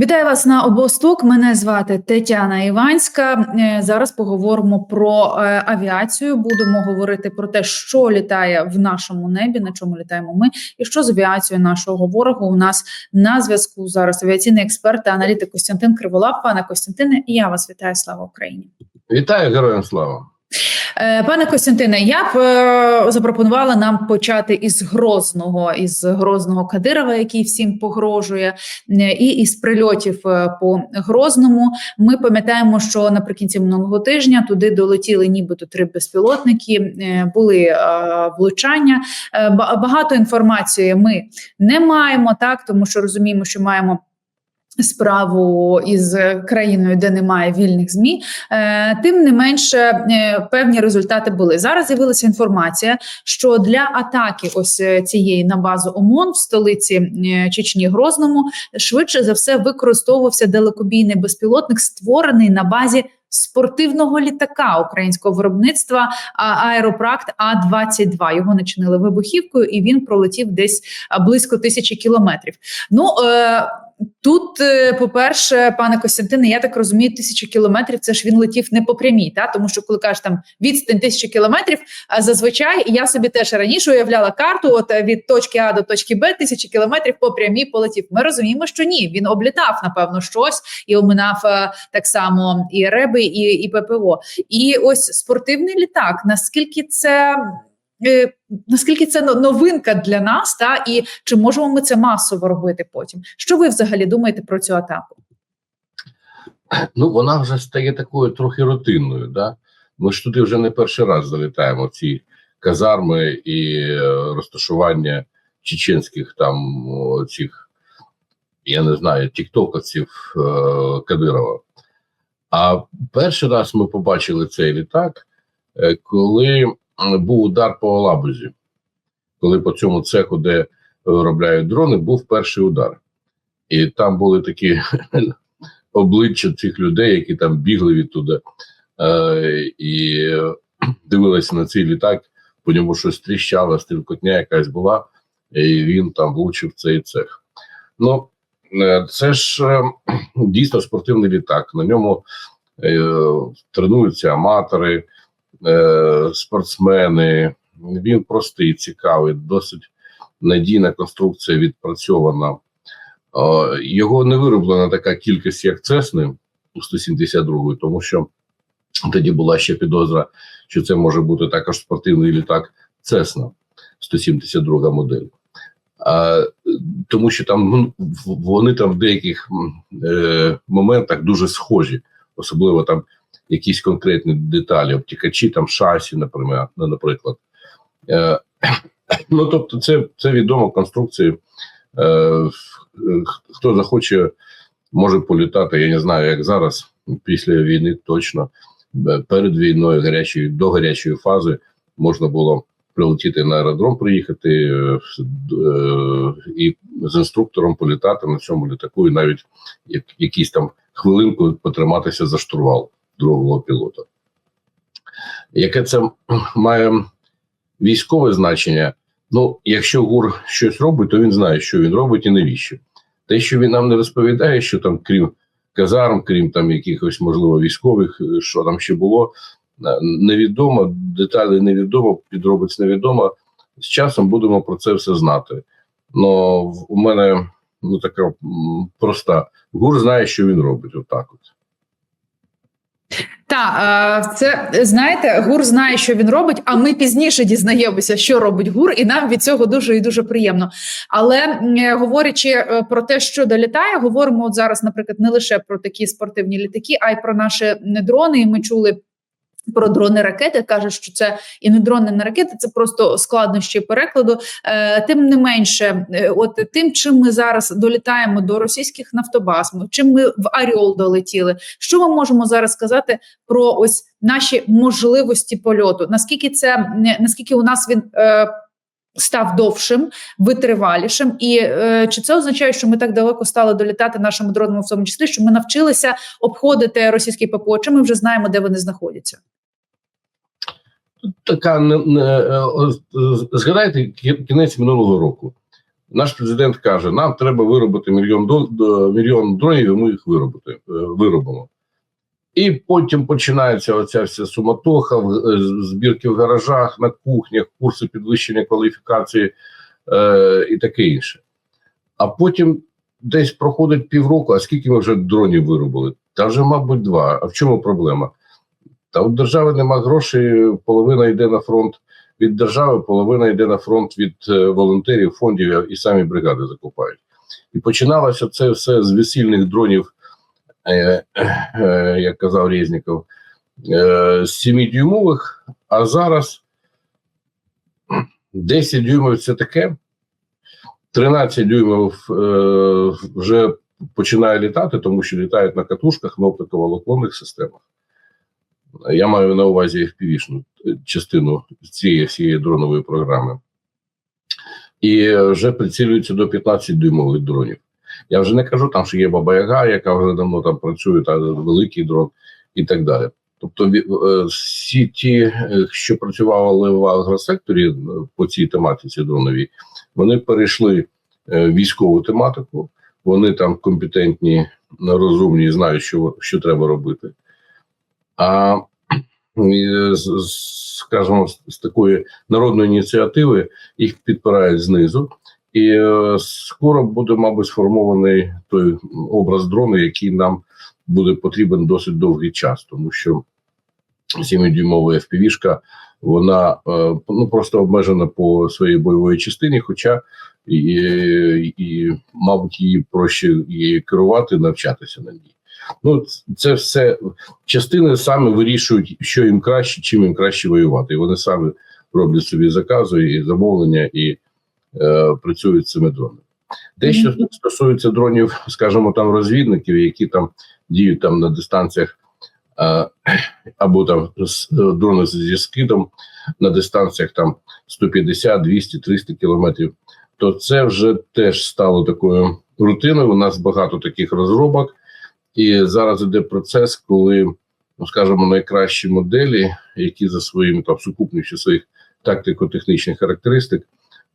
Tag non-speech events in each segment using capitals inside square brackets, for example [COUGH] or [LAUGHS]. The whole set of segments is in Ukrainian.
Вітаю вас на обосток. Мене звати Тетяна Іванська. Е, Зараз поговоримо про е, авіацію. Будемо говорити про те, що літає в нашому небі, на чому літаємо ми, і що з авіацією нашого ворогу. У нас на зв'язку зараз авіаційний експерт та аналітик Костянтин Криволап. Пане Костянтине, і я вас вітаю. Слава Україні. Вітаю героям слава. Е, Пане Костянтине, я б е, запропонувала нам почати із Грозного, із Грозного Кадирова, який всім погрожує, е, і із прильотів по Грозному. Ми пам'ятаємо, що наприкінці минулого тижня туди долетіли нібито три безпілотники, були влучання. Багато інформації ми не маємо так, тому що розуміємо, що маємо. Справу із країною, де немає вільних змі, Е, тим не менше е, певні результати були. Зараз з'явилася інформація, що для атаки ось е, цієї на базу ОМОН в столиці Чечні Грозному швидше за все використовувався далекобійний безпілотник, створений на базі. Спортивного літака українського виробництва аеропракт А 22 Його начинили вибухівкою, і він пролетів десь близько тисячі кілометрів. Ну е, Тут, е, по-перше, пане Костянтине, я так розумію, тисячу кілометрів це ж він летів не по прямій, та тому що коли кажеш там відстань тисячі кілометрів, а зазвичай я собі теж раніше уявляла карту. От е, від точки А до точки Б тисячі кілометрів по прямій полетів. Ми розуміємо, що ні, він облітав напевно щось і оминав е, так само і реби, і, і ППО. І ось спортивний літак. Наскільки це е, наскільки це новинка для нас, та і чи можемо ми це масово робити потім? Що ви взагалі думаєте про цю атаку? Ну, вона вже стає такою трохи рутинною. Да? Ми ж туди вже не перший раз залітаємо ці казарми і е, розташування чеченських там цих, я не знаю, тіктоковців е, Кадирова. А перший раз ми побачили цей літак, е, коли був удар по Алабузі, коли по цьому цеху, де виробляють дрони, був перший удар. І там були такі [LAUGHS] обличчя цих людей, які там бігли відтуди е, і [CLEARS THROAT] дивилися на цей літак, по ньому щось тріщало, стрілкотня якась була, і він там влучив цей цех. Ну, е, це ж е, [CLEARS THROAT] дійсно спортивний літак. На ньому е, тренуються аматори, е, спортсмени. Він простий, цікавий, досить надійна конструкція відпрацьована. Його не вироблена така кількість, як Цесни у 172 тому що тоді була ще підозра, що це може бути також спортивний літак Цесна 172 модель. А, тому що там ну, вони там в деяких е, моментах дуже схожі, особливо там якісь конкретні деталі, обтікачі, там шасі, наприклад. наприклад. Е, [CLEARS THROAT] ну, тобто, це, це відомо конструкції. Е, хто захоче, може політати. Я не знаю, як зараз, після війни точно Е, перед війною, гарячої до гарячої фази можна було прилетіти на аеродром, приїхати е, е, і з інструктором політати на цьому літаку, і навіть як, якісь там хвилинку потриматися за штурвал другого пілота. Яке це має військове значення? Ну, якщо ГУР щось робить, то він знає, що він робить і навіщо. Те, що він нам не розповідає, що там, крім казарм, крім там якихось, можливо, військових, е, що там ще було, е, невідомо, деталі невідомо, підробиць невідомо. З часом будемо про це все знати. В- у мене ну така проста. ГУР знає, що він робить. Отак от. Та це знаєте, гур знає, що він робить. А ми пізніше дізнаємося, що робить гур, і нам від цього дуже і дуже приємно. Але е, говорячи е, про те, що долітає, говоримо от зараз, наприклад, не лише про такі спортивні літаки, а й про наші дрони. І ми чули. Про дрони ракети каже, що це і не дрони, не ракети, це просто складнощі перекладу. Е, тим не менше, е, от тим, чим ми зараз долітаємо до російських нафтобаз, чим ми в Аріол долетіли. Що ми можемо зараз сказати про ось наші можливості польоту? Наскільки це наскільки у нас він е, став довшим, витривалішим, і е, чи це означає, що ми так далеко стали долітати нашими дронами, в тому числі, що ми навчилися обходити російські ППО, ми вже знаємо, де вони знаходяться? така не, не, е, згадайте кінець минулого року. Наш президент каже: нам треба виробити мільйон до, до- мільйон дронів, і ми їх виробити, е, виробимо. І потім починається оця вся суматоха, в- е, збірки в гаражах, на кухнях, курси підвищення кваліфікації е, і таке інше. А потім десь проходить півроку, а скільки ми вже дронів виробили? Та вже, мабуть, два. А в чому проблема? Та у держави нема грошей, половина йде на фронт від держави, половина йде на фронт від е, волонтерів, фондів і самі бригади закупають. І починалося це все з весільних дронів, як казав Резніков, е, з 7-дюймових, а зараз 10 дюймів це таке, 13 дюймів е, вже починає літати, тому що літають на катушках оптиковолоконних системах. Я маю на увазі FPV-шну частину цієї всієї дронової програми. І вже прицілюються до 15 дюймових дронів. Я вже не кажу там, що є Баба Яга, яка вже давно там працює, та великий дрон і так далі. Тобто, е, всі ті, е, що працювали в агросекторі е, по цій тематиці дроновій, вони перейшли військову тематику, вони там компетентні, розумні, знають, що, що треба робити. А скажімо, з такої народної ініціативи їх підпирають знизу, і е, скоро буде, мабуть, сформований той образ дрону, який нам буде потрібен досить довгий час, тому що 7-дюймова FPV-шка, вона е, ну просто обмежена по своїй бойовій частині, хоча і, і, мабуть, її проще її керувати, навчатися на ній. Ну, це все частини самі вирішують, що їм краще, чим їм краще воювати. І вони самі роблять собі закази і замовлення і е, працюють цими дронами. Те, що стосується дронів, скажімо, там розвідників, які там діють там на дистанціях, е, або там е, дрони зі скидом на дистанціях там 150, 200, 300 кілометрів, то це вже теж стало такою рутиною. У нас багато таких розробок. І зараз іде процес, коли, ну скажімо, найкращі моделі, які за своїм там сукупністю своїх тактико-технічних характеристик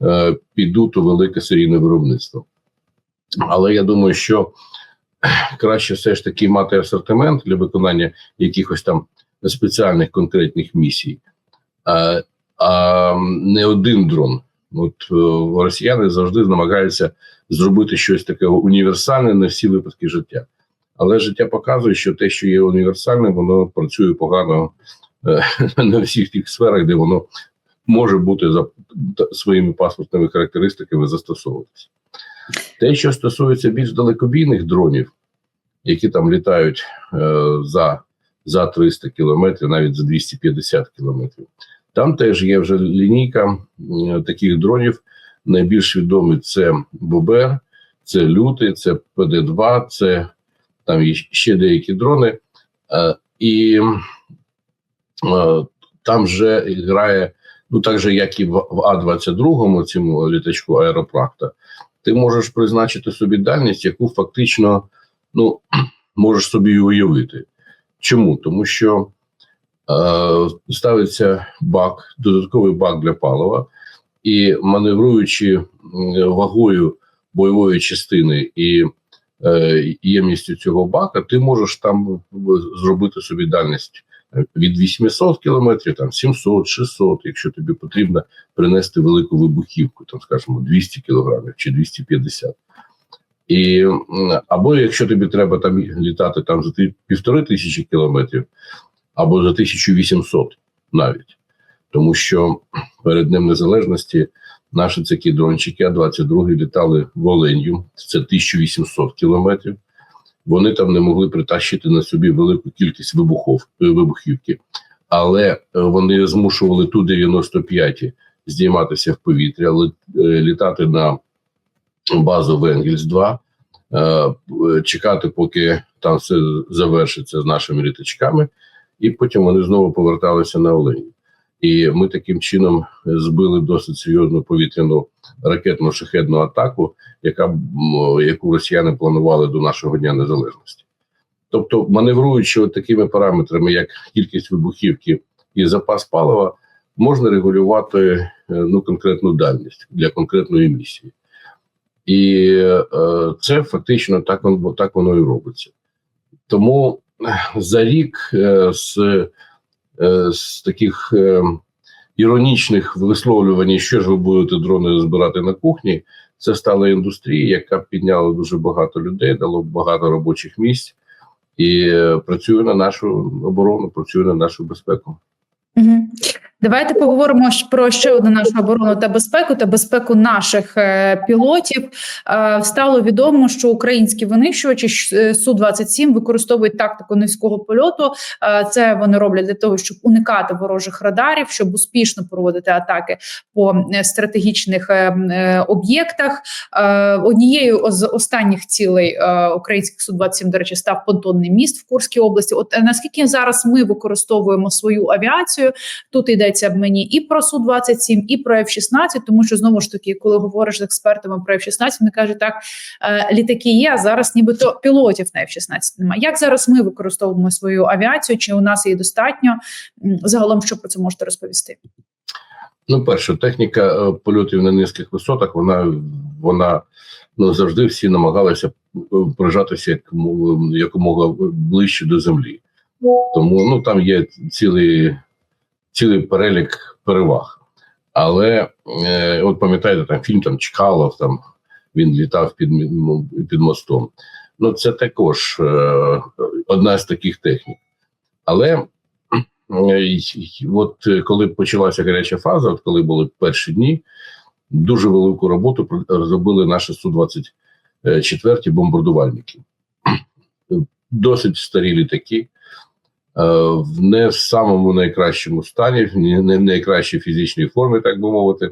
е, підуть у велике серійне виробництво. Але я думаю, що краще все ж таки мати асортимент для виконання якихось там спеціальних конкретних місій, а, а не один дрон. От е, росіяни завжди намагаються зробити щось таке універсальне на всі випадки життя. Але життя показує, що те, що є універсальним, воно працює погано е, [LAUGHS] на всіх тих сферах, де воно може бути за своїми паспортними характеристиками застосовуватися. Те, що стосується більш далекобійних дронів, які там літають е, за, за 300 кілометрів, навіть за 250 кілометрів, там теж є вже лінійка е, таких дронів. Найбільш відомі це Бобер, це Лютий, це ПД-2, це там є ще деякі дрони, е, і е, там вже грає, ну так же, як і в, в А-22, цьому літачку аеропракта, ти можеш призначити собі дальність, яку фактично ну, [CLEARS THROAT] можеш собі уявити. Чому? Тому що е, ставиться бак, додатковий бак для палива, і маневруючи вагою бойової частини і е, ємністю цього бака, ти можеш там зробити собі дальність е, від 800 кілометрів, там 700, 600, якщо тобі потрібно принести велику вибухівку, там, скажімо, 200 кілограмів чи 250. І, або якщо тобі треба там літати там за півтори тисячі кілометрів, або за 1800 навіть. Тому що перед Днем Незалежності наші такі дрончики А-22 літали в це 1800 кілометрів. Вони там не могли притащити на собі велику кількість вибухов, е, вибухівки, але е, вони змушували Ту-95 здійматися в повітря, е, літати на базу Венгельс-2, е, е, чекати, поки там все завершиться з нашими літачками, і потім вони знову поверталися на Олені. І ми таким чином збили досить серйозну повітряну ракетну шахедну атаку, яка яку росіяни планували до нашого дня незалежності. Тобто, маневруючи такими параметрами, як кількість вибухівки і запас палива, можна регулювати е, ну конкретну дальність для конкретної місії. І е, це фактично так воно так воно і робиться. Тому за рік е, з, е, з таких е, іронічних висловлювань, що ж ви будете дрони збирати на кухні, це стала індустрія, яка підняла дуже багато людей, дало багато робочих місць і е, працює на нашу оборону, працює на нашу безпеку. Угу. Давайте поговоримо про ще одну нашу оборону та безпеку та безпеку наших е, пілотів. Е, стало відомо, що українські винищувачі су 27 використовують тактику низького польоту. Е, це вони роблять для того, щоб уникати ворожих радарів, щоб успішно проводити атаки по е, стратегічних е, е, об'єктах. Е, однією з останніх цілей е, українських су 27 до речі, став понтонний міст в Курській області. От е, наскільки зараз ми використовуємо свою авіацію, тут йдеться в мені і про су 27 і про F-16, тому що знову ж таки, коли говориш з експертами про F-16, вони кажуть, так е, літаки є, а зараз нібито пілотів на F-16 немає. Як зараз ми використовуємо свою авіацію? Чи у нас її достатньо? Загалом, що про це можете розповісти? Ну, перше, техніка е, польотів на низьких висотах, вона вона ну завжди всі намагалися е, прижатися якомога, якомога ближче до землі. Тому ну там є цілий цілий перелік переваг. Але е, от пам'ятаєте, там фільм там Чкалов, там він літав під, під мостом. Ну, це також е, одна з таких технік. Але е, от е, коли почалася гаряча фаза, от коли були перші дні, дуже велику роботу зробили наші Су-24 бомбардувальники. Досить старі літаки, е, в не в самому найкращому стані, не в найкращій фізичній формі, так би мовити.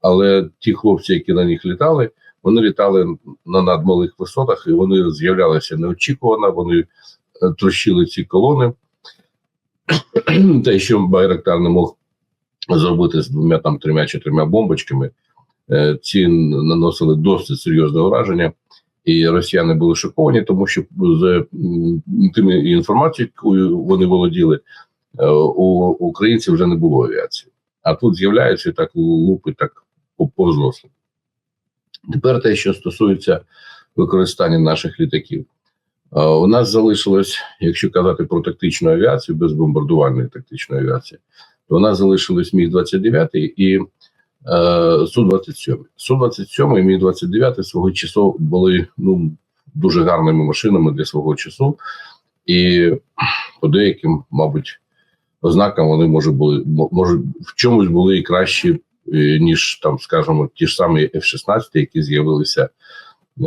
Але ті хлопці, які на них літали, вони літали на надмалих висотах, і вони з'являлися неочікувано. Вони е, трощили ці колони. [CLEARS THROAT] Те, що Байрактар не мог зробити з двома там трьома чотирма бомбочками, е, ці наносили досить серйозне враження. І росіяни були шоковані, тому що з тими інформацією, якою вони володіли, е, у українців вже не було авіації. А тут з'являється і так лупить так по, по. Тепер те, що стосується використання наших літаків. Е, У нас залишилось, якщо казати про тактичну авіацію, без бомбардувальної тактичної авіації, то у нас залишилось Міг 29 і Су-27. Су-27 і Міг 29 свого часу були ну, дуже гарними машинами для свого часу, і по деяким, мабуть, ознакам вони може були мо- може в чомусь були і кращі, е, ніж там, скажімо, ті ж самі F-16, які з'явилися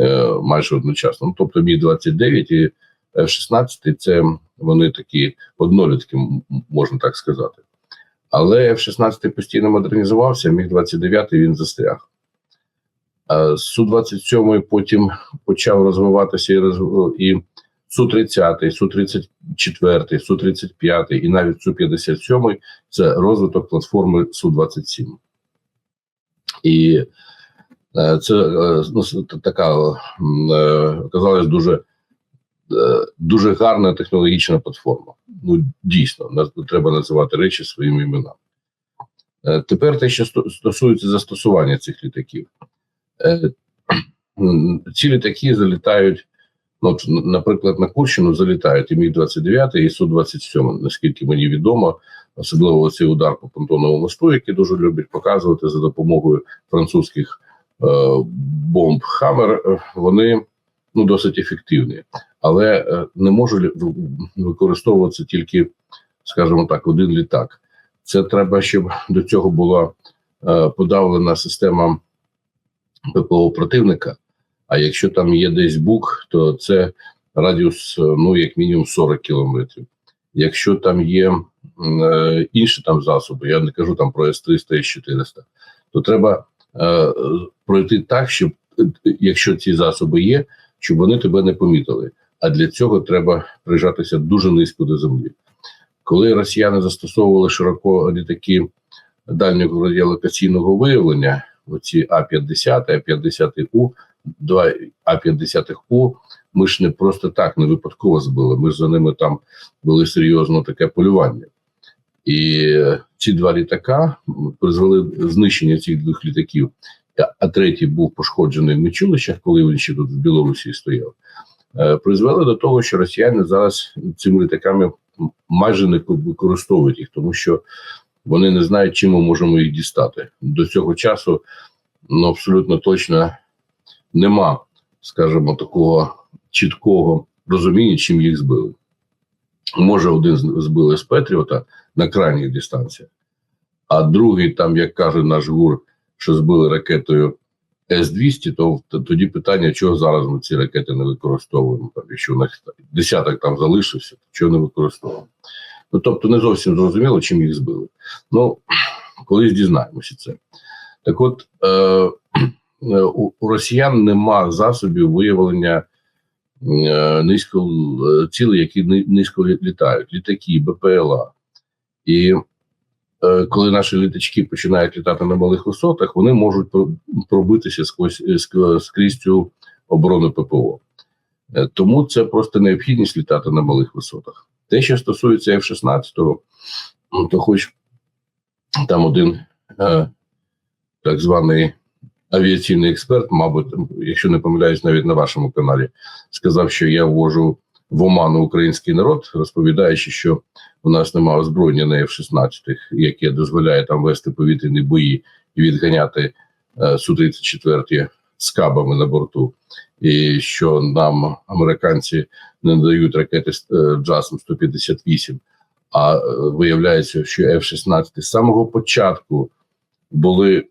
е, майже одночасно. Ну, тобто Мі 29 і F-16 це вони такі однолітки, можна так сказати. Але F-16 постійно модернізувався, Міг 29 він застряг. А Су-27 потім почав розвиватися і, розв... і Су-30, Су-34, Су-35 і навіть Су-57 це розвиток платформи Су-27. І е, це е, ну, така е, дуже, е, дуже гарна технологічна платформа. Ну, дійсно, треба називати речі своїми іменами. Е, Тепер те, що стосується застосування цих літаків. Е, Ці літаки залітають, ну, наприклад, на Курщину залітають і Міг-29, і Су-27, наскільки мені відомо, особливо цей удар по понтоновому мосту, який дуже люблять показувати за допомогою французьких е, бомб Хаммер, е, вони ну, досить ефективні, але е, не в- використовуватися тільки, скажімо так, один літак. Це треба, щоб до цього була е, подавлена система ППО противника. А якщо там є десь бук, то це радіус, е, ну як мінімум 40 кілометрів. Якщо там є е, інші там засоби, я не кажу там про С-300, С-400, то треба е, пройти так, щоб якщо ці засоби є, щоб вони тебе не помітили. А для цього треба прижатися дуже низько до землі. Коли росіяни застосовували широко літаки дальнього радіолокаційного виявлення, оці А-50, А-50У, два А-50У, ми ж не просто так, не випадково збили. Ми ж за ними там були серйозно таке полювання. І ці два літака призвели знищення цих двох літаків а третій був пошкоджений в Мичулищах, коли він ще тут в Білорусі стояв, призвели до того, що росіяни зараз цими літаками майже не використовують їх, тому що вони не знають, чим ми можемо їх дістати. До цього часу ну, абсолютно точно нема, скажімо, такого чіткого розуміння, чим їх збили. Може, один збили з Петріота на крайніх дистанціях, а другий, там, як каже наш гур, що збили ракетою С-200, то тоді питання, чого зараз ми ці ракети не використовуємо, там, якщо у нас десяток там залишився, то чого не використовуємо. Ну, тобто не зовсім зрозуміло, чим їх збили. Ну, колись дізнаємося це. Так от, е, [CLEARS THROAT] у, росіян нема засобів виявлення е, низько е, цілей, які низько літають, літаки, БПЛА. І коли наші літачки починають літати на малих висотах, вони можуть пробитися сквозь е, скрізь цю оборону ППО. Е, Тому це просто необхідність літати на малих висотах. Те, що стосується F-16, ну, то хоч там один е, так званий авіаційний експерт, мабуть, якщо не помиляюсь, навіть на вашому каналі, сказав, що я ввожу в оману український народ, розповідаючи, що у нас немає озброєння на F-16, яке дозволяє там вести повітряні бої і відганяти е, Су-34 з кабами на борту, і що нам американці не надають ракети е, Джасом 158, а е, виявляється, що F-16 з самого початку були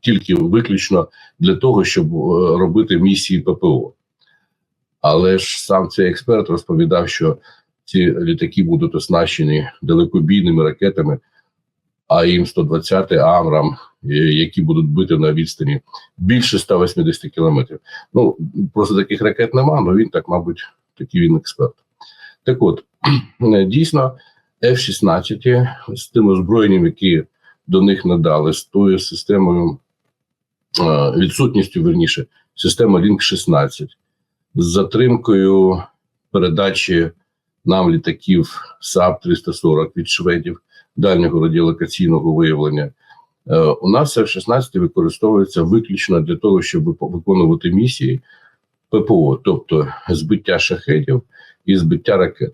тільки виключно для того, щоб робити місії ППО. Але ж сам цей експерт розповідав, що ці літаки будуть оснащені далекобійними ракетами АІМ 120 Амрам, е, які будуть бити на відстані більше 180 кілометрів. Ну просто таких ракет нема, але він так, мабуть, такий він експерт. Так от е, дійсно, F-16 з тим озброєнням, які до них надали, з тою системою е, відсутністю, верніше, система Link 16 з затримкою передачі нам літаків САП 340 від шведів дальнього радіолокаційного виявлення. Е, У нас F-16 використовується виключно для того, щоб виконувати місії ППО, тобто збиття шахедів і збиття ракет.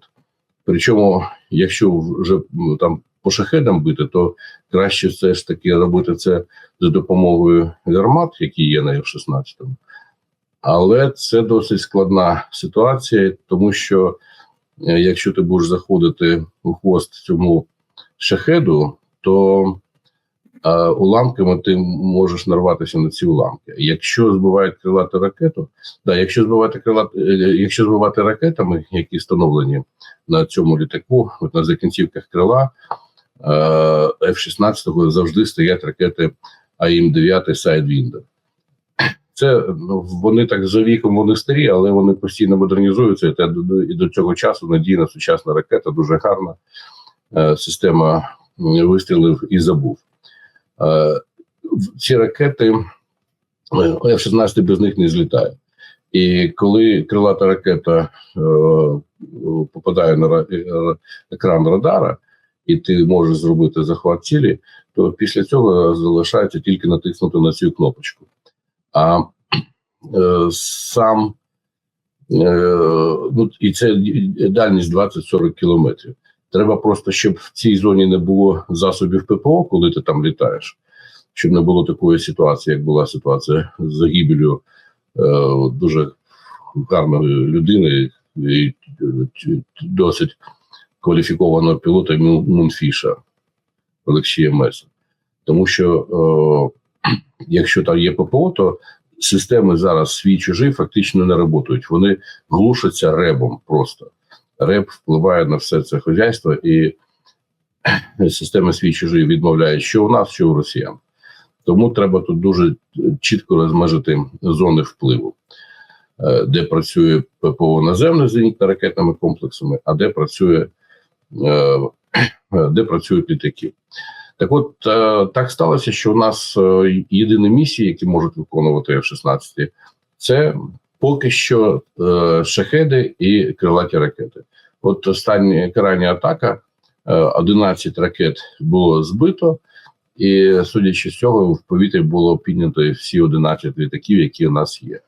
Причому, якщо вже там по шахедам бити, то краще все ж таки робити це за допомогою гармат, які є на F-16. Але це досить складна ситуація, тому що е, якщо ти будеш заходити у хвост цьому шахеду, то е, уламками ти можеш нарватися на ці уламки. Якщо збивають крилату ракету, да, якщо збивати крилат, е, якщо збивати ракетами, які встановлені на цьому літаку, от на закінцівках крила е, F-16 завжди стоять ракети АІМ-9 Sidewinder. Це ну, вони так за віком вони старі, але вони постійно модернізуються. І до цього часу надійна сучасна ракета, дуже гарна е, система вистрілив і забув. Е, ці ракети е, F-16 без них не злітає. І коли крилата ракета попадає на ра- екран радара, і ти можеш зробити захват цілі, то після цього залишається тільки натиснути на цю кнопочку. А е, сам е, ну, і це дальність 20-40 кілометрів. Треба просто, щоб в цій зоні не було засобів ППО, коли ти там літаєш, щоб не було такої ситуації, як була ситуація з загибелю е, дуже гарної людини і е, досить кваліфікованого пілота Мунфіша Олексія Меса. Тому що якщо там є ППО, то системи зараз свій чужий фактично не працюють. Вони глушаться ребом просто. Реб впливає на все це хазяйство, і [CLEARS THROAT] система свій чужий відмовляє, що у нас, що у росіян. Тому треба тут дуже чітко розмежити зони впливу, Е, де працює ППО наземне з зенітно-ракетними комплексами, а де працює е, [CLEARS THROAT] де працюють літаки. Так от е, так сталося, що у нас е, єдині місії, які можуть виконувати F-16, це поки що е, шахеди і крилаті ракети. От остання крайня атака, е, 11 ракет було збито, І судячи з цього, в повітрі було піднято всі 11 літаків, які у нас є.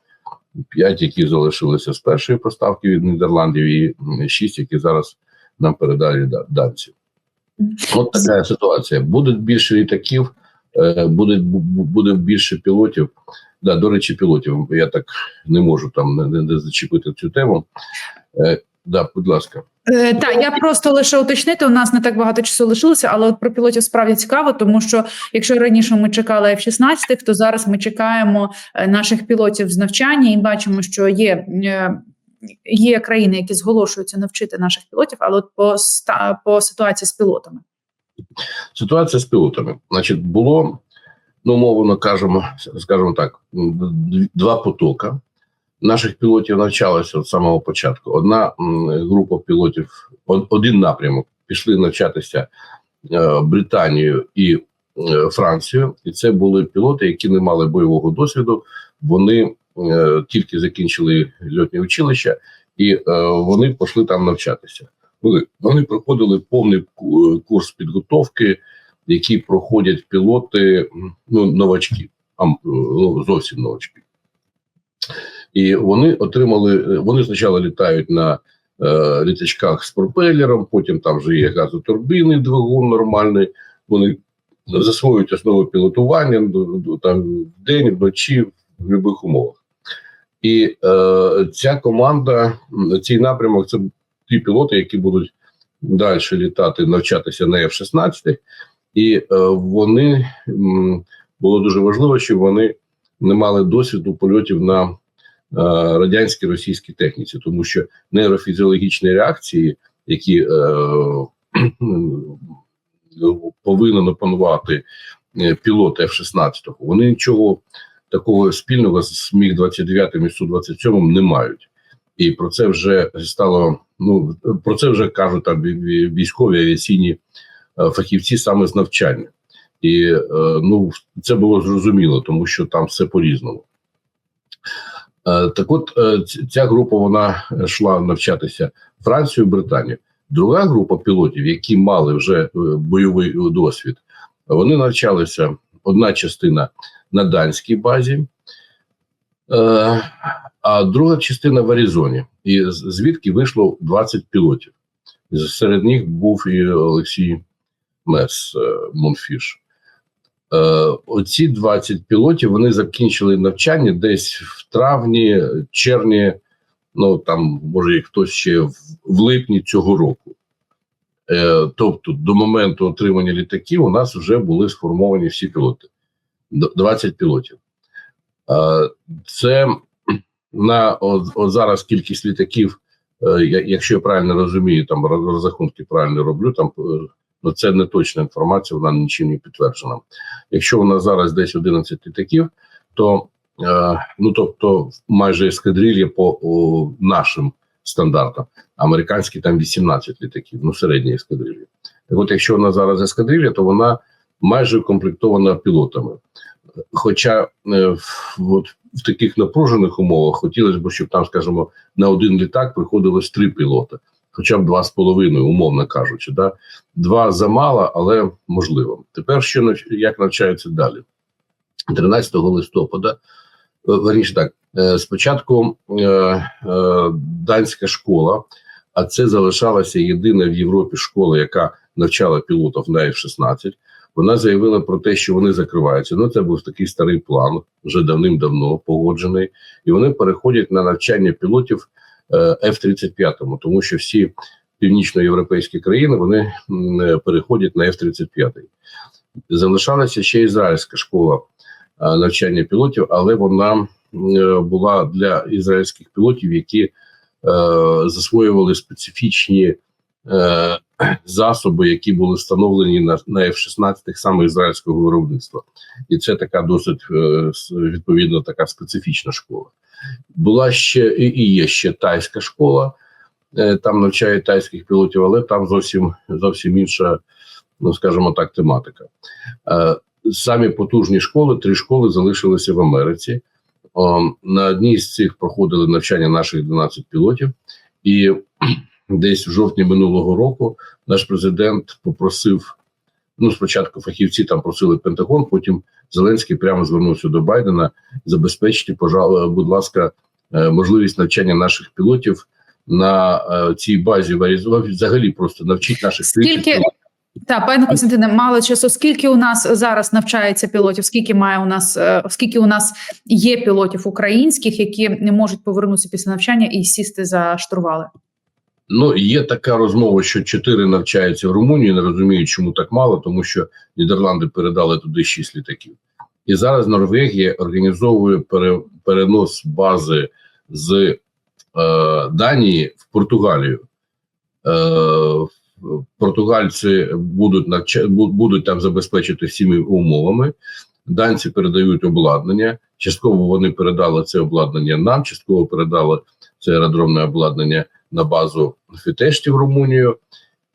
П'ять, які залишилися з першої поставки від Нідерландів, і шість, які зараз нам передали да- данці. От така ситуація. Буде більше літаків, е, буде, бу- бу- буде більше пілотів. Да, до речі, пілотів. Я так не можу там не, не, зачепити цю тему. Е, да, будь ласка. Е, так, я просто лише уточнити. У нас не так багато часу лишилося, але от про пілотів справді цікаво, тому що якщо раніше ми чекали F-16, то зараз ми чекаємо е, наших пілотів з навчання і бачимо, що є. Є країни, які зголошуються навчити наших пілотів, але от по по ситуації з пілотами. Ситуація з пілотами. Значить, було, ну, мовно кажемо, скажімо так, два потока. Наших пілотів навчалося з самого початку. Одна група пілотів, один напрямок пішли навчатися е, Британію і е, Францію, і це були пілоти, які не мали бойового досвіду. Вони тільки закінчили льотні училища, і е, вони пішли там навчатися. Вони, проходили повний курс підготовки, який проходять пілоти, ну новачки, а ну, зовсім новачки. І вони отримали. Вони спочатку літають на е, літачках з пропелером, потім там вже є газотурбіни, двигун нормальний. Вони засвоюють основи пілотування там вдень, вночі, в будь-яких умовах. І е, ця команда, цей напрямок це ті пілоти, які будуть далі літати, навчатися на F-16, і е, вони м, було дуже важливо, щоб вони не мали досвіду польотів на е, радянській російській техніці, тому що нейрофізіологічні реакції, які е, повинен опанувати е, пілот F-16, вони нічого такого спільного з міг 29 і су 27 не мають. І про це вже стало. Ну про це вже кажуть там ві- ві- військові авіаційні е, фахівці саме з навчання, і е, ну це було зрозуміло, тому що там все по різному. Е, Так, от ця група вона йшла навчатися Францію, Британію. Друга група пілотів, які мали вже бойовий досвід, вони навчалися. Одна частина на данській базі, е, а друга частина в Аризоні. І звідки вийшло 20 пілотів. Серед них був і Олексій Мес е, Монфіш. Е, оці 20 пілотів вони закінчили навчання десь в травні, червні, ну там, може, і хтось ще в, в липні цього року. Тобто, до моменту отримання літаків у нас вже були сформовані всі пілоти. Д- 20 пілотів. Це на от, от зараз кількість літаків, е, якщо я правильно розумію, там розрахунки правильно роблю, там е, ну це не точна інформація, вона нічим не підтверджена. Якщо у нас зараз десь 11 літаків, то е, ну тобто майже ескадрилья по о, нашим стандартам. Американські там 18 літаків, ну середні ескадрилья. Так от, якщо вона зараз ескадрилья, то вона майже укомплектована пілотами. Хоча е, от, в таких напружених умовах хотілося б, щоб там, скажімо, на один літак приходилось три пілоти, хоча б два з половиною, умовно кажучи. Да? Два замало, але можливо. Тепер що як навчаються далі? 13 листопада, е, верніше так, е, спочатку данська школа, а це залишалася єдина в Європі школа, яка навчала пілотів на F-16. Вона заявила про те, що вони закриваються. Ну, це був такий старий план, вже давним-давно погоджений, і вони переходять на навчання пілотів е, F-35, тому що всі північноєвропейські країни вони е, переходять на F-35. Залишалася ще ізраїльська школа е, навчання пілотів, але вона була для ізраїльських пілотів, які засвоювали специфічні [CLEARS THROAT] засоби, які були встановлені на, на F-16 саме ізраїльського виробництва, і це така досить е, відповідно така специфічна школа. Була ще і, є ще тайська школа, е, там навчають тайських пілотів, але там зовсім зовсім інша, ну скажімо так, тематика. Е, самі потужні школи, три школи залишилися в Америці. На одній з цих проходили навчання наших 12 пілотів, і десь в жовтні минулого року наш президент попросив Ну, спочатку фахівці там просили Пентагон, потім Зеленський прямо звернувся до Байдена. Забезпечте, пожалуй, будь ласка, е, можливість навчання наших пілотів на е, цій базі в Взагалі просто навчить наших Скільки- пілотів. Так, пане Костянтине, мало часу. Скільки у нас зараз навчається пілотів? Скільки має у нас, е, скільки у нас є пілотів українських, які не можуть повернутися після навчання і сісти за штурвали? Ну, є така розмова, що чотири навчаються в Румунії. Не розумію, чому так мало, тому що Нідерланди передали туди шість літаків. І зараз Норвегія організовує пере, перенос бази з е, Данії в Португалію. Е, португальці будуть навча, бу- будуть там забезпечити всіми умовами. Данці передають обладнання. Частково вони передали це обладнання нам, частково передали це аеродромне обладнання на базу Фітешті в Румунію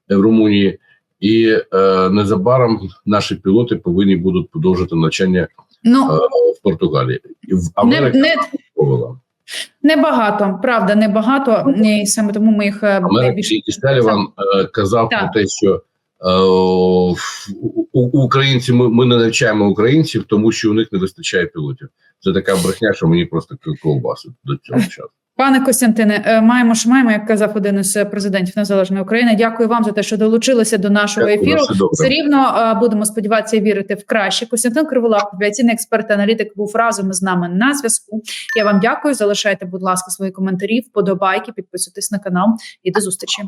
в Румунії, і е, незабаром наші пілоти повинні будуть продовжити навчання е, Ну в Португалії. В не, Америка не, повела. небагато, правда, небагато. І саме тому ми їх е, більше Сталіван е, казав Так. про те, що е, в- у, у українці ми, ми не навчаємо українців, тому що у них не вистачає пілотів. Це така брехня, що мені просто ковбасить до цього часу. Пане Костянтине, е, маємо ж маємо, як казав один із президентів Незалежної України. Дякую вам за те, що долучилися до нашого Дякую, ефіру. все рівно е, будемо сподіватися і вірити в краще. Костянтин Криволап, авіаційний експерт аналітик, був разом із нами на зв'язку. Я вам дякую. Залишайте, будь ласка, свої коментарі, вподобайки, підписуйтесь на канал і до зустрічі.